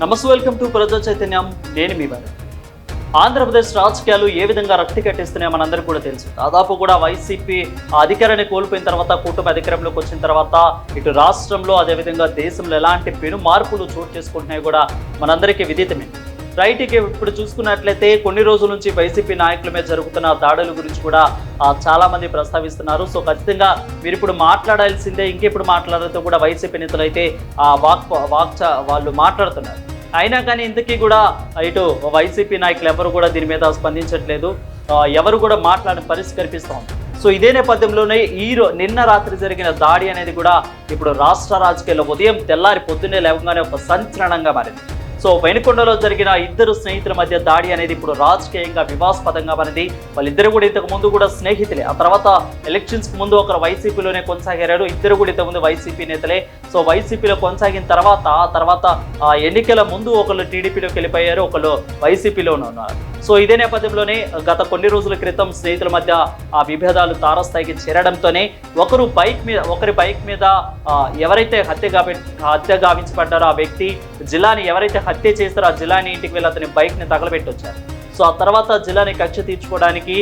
నమస్తే welcome to ప్రజా చైతన్యం. నేను మీ వారు ఆంధ్రప్రదేశ్ రాజకీయాలు ఏ విధంగా రక్తి కట్టిస్తున్నాయో మనందరికీ కూడా తెలుసు. దాదాపు కూడా వైసీపీ ఆ అధికారాన్ని కోల్పోయిన తర్వాత కూటమి అధికారంలోకి వచ్చిన తర్వాత ఇటు రాష్ట్రంలో అదేవిధంగా దేశంలో ఎలాంటి పెను మార్పులు చోటు చేసుకుంటున్నాయో కూడా మనందరికీ విదితమే. రైట్ ఇప్పుడు చూసుకున్నట్లయితే కొన్ని రోజుల నుంచి వైసీపీ నాయకుల మీద జరుగుతున్న దాడుల గురించి కూడా చాలామంది చాలా మంది ప్రస్తావిస్తున్నారు. సో ఖచ్చితంగా మీరు ఇప్పుడు మాట్లాడాల్సిందే ఇంకెప్పుడు మాట్లాడితే కూడా వైసీపీ నేతలు అయితే ఆ వాక్ వాక్ వాళ్ళు మాట్లాడుతున్నారు. అయినా కానీ ఇంతకీ కూడా ఇటు వైసీపీ నాయకులు ఎవరు కూడా దీని మీద స్పందించట్లేదు. ఎవరు కూడా మాట్లాడే పరిస్థితి కనిపిస్తోంది సో ఇదే నేపథ్యంలోనే ఈ నిన్న రాత్రి జరిగిన దాడి అనేది కూడా ఇప్పుడు రాష్ట్ర రాజకీయాల్లో ఉదయం తెల్లారి పొద్దున్నే లేవగానే ఒక సంచలనంగా మారింది. సో వెనుకొండలో జరిగిన ఇద్దరు స్నేహితుల మధ్య దాడి అనేది ఇప్పుడు రాజకీయంగా వివాదాస్పదంగా మనది వాళ్ళిద్దరు కూడా ఇంతకు ముందు కూడా స్నేహితులే. ఆ తర్వాత ఎలక్షన్స్కి ముందు ఒకరు వైసీపీలోనే కొనసాగారు. ఇద్దరు కూడా ఇంతకు ముందు వైసీపీ నేతలే. సో వైసీపీలో కొనసాగిన తర్వాత ఆ తర్వాత ఆ ఎన్నికల ముందు ఒకళ్ళు టీడీపీలోకి వెళ్ళిపోయారు. ఒకళ్ళు వైసీపీలోనే ఉన్నారు. సో ఇదే నేపథ్యంలోనే గత కొన్ని రోజుల క్రితం స్నేహితుల మధ్య ఆ విభేదాలు తారస్థాయికి చేరడంతోనే ఒకరు బైక్ మీద ఒకరి బైక్ మీద ఎవరైతే హత్య గావి హత్య గావించబడ్డారో ఆ వ్యక్తి జిల్లాని ఎవరైతే హత్య చేస్తారో ఆ జిల్లాని ఇంటికి వెళ్ళి అతని బైక్ని తగలబెట్టి వచ్చారు సో ఆ తర్వాత జిల్లాని కక్ష తీర్చుకోవడానికి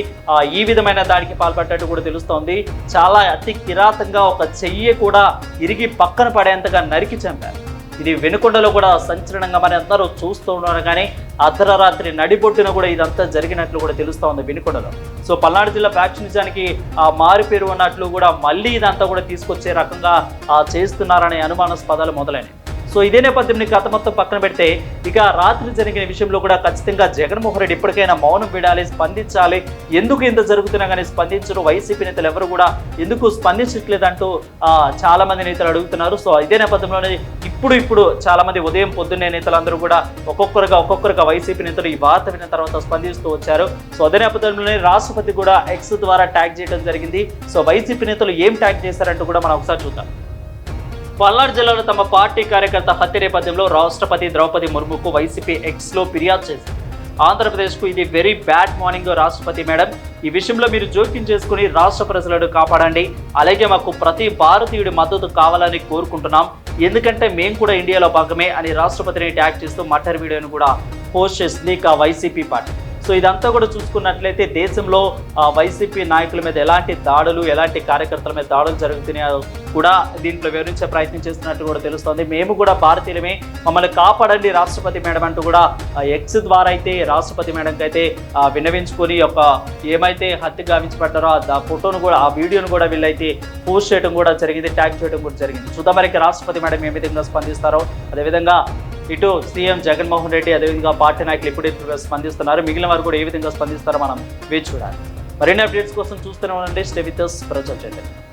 ఈ విధమైన దాడికి పాల్పడ్డట్టు కూడా తెలుస్తోంది. చాలా అతి కిరాతంగా ఒక చెయ్యి కూడా ఇరిగి పక్కన పడేంతగా నరికి చంపారు. ఇది వెనుకొండలో కూడా సంచలనంగా మరి అందరూ చూస్తూ ఉన్నారు కానీ అర్ధరాత్రి నడిబొట్టున కూడా ఇదంతా జరిగినట్లు కూడా తెలుస్తూ ఉంది వెనుకొండలో. సో పల్నాడు జిల్లా ఫ్యాక్షనిజానికి ఆ మారుపేరు ఉన్నట్లు కూడా మళ్ళీ ఇదంతా కూడా తీసుకొచ్చే రకంగా చేస్తున్నారనే అనుమానాస్పదాలు మొదలైనవి. సో ఇదే నేపథ్యంని కథ మొత్తం పక్కన పెడితే ఇక రాత్రి జరిగిన విషయంలో కూడా ఖచ్చితంగా జగన్మోహన్ రెడ్డి ఇప్పటికైనా మౌనం విడాలి స్పందించాలి. ఎందుకు ఇంత జరుగుతున్నా కానీ స్పందించరు. వైసీపీ నేతలు ఎవరు కూడా ఎందుకు స్పందించట్లేదంటూ ఆ, చాలా మంది నేతలు అడుగుతున్నారు. సో ఇదే నేపథ్యంలోనే ఇప్పుడు ఇప్పుడు చాలా మంది ఉదయం పొద్దున్నే నేతలందరూ కూడా ఒక్కొక్కరుగా ఒక్కొక్కరుగా వైసీపీ నేతలు ఈ వార్త విన్న తర్వాత స్పందిస్తూ వచ్చారు. సో అదే నేపథ్యంలోనే రాష్ట్రపతి కూడా ఎక్స్ ద్వారా ట్యాగ్ చేయడం జరిగింది. సో వైసీపీ నేతలు ఏం ట్యాగ్ చేశారంటూ కూడా మనం ఒకసారి చూద్దాం. పల్నాడు జిల్లాలో తమ పార్టీ కార్యకర్త హత్య నేపథ్యంలో రాష్ట్రపతి ద్రౌపది ముర్ముకు వైసీపీ ఎక్స్లో ఫిర్యాదు చేసింది. ఆంధ్రప్రదేశ్కు ఇది వెరీ బ్యాడ్ మార్నింగ్ రాష్ట్రపతి మేడం. ఈ విషయంలో మీరు జోక్యం చేసుకుని రాష్ట్ర ప్రజలను కాపాడండి. అలాగే మాకు ప్రతి భారతీయుడి మద్దతు కావాలని కోరుకుంటున్నాం. ఎందుకంటే మేము కూడా ఇండియాలో భాగమే అని రాష్ట్రపతిని ట్యాగ్ చేస్తూ మటర్ వీడియోను కూడా పోస్ట్ చేసింది ఇక వైసీపీ పార్టీ. సో ఇదంతా కూడా చూసుకున్నట్లయితే దేశంలో వైసీపీ నాయకుల మీద ఎలాంటి దాడులు ఎలాంటి కార్యకర్తల మీద దాడులు జరుగుతున్నాయో కూడా దీంట్లో వివరించే ప్రయత్నం చేస్తున్నట్టు కూడా తెలుస్తోంది. మేము కూడా భారతీయులమే మమ్మల్ని కాపాడండి రాష్ట్రపతి మేడం అంటూ కూడా ఎక్స్ ద్వారా అయితే రాష్ట్రపతి మేడంకి అయితే వినవించుకొని విన్నవించుకొని ఒక ఏమైతే హత్య గావించబడ్డారో ఆ ఫోటోను కూడా ఆ వీడియోను కూడా వీళ్ళైతే పోస్ట్ చేయడం కూడా జరిగింది ట్యాగ్ చేయడం కూడా జరిగింది. చూద్దాం మరి రాష్ట్రపతి మేడం ఏ విధంగా స్పందిస్తారో. అదేవిధంగా ఇటు సీఎం జగన్మోహన్ రెడ్డి అదేవిధంగా పార్టీ నాయకులు ఎప్పుడైతే స్పందిస్తున్నారు. మిగిలిన వారు కూడా ఏ విధంగా స్పందిస్తారో మనం వేచి చూడాలి. మరిన్ని అప్డేట్స్ కోసం చూస్తూనే ఉండండి. Stay with us.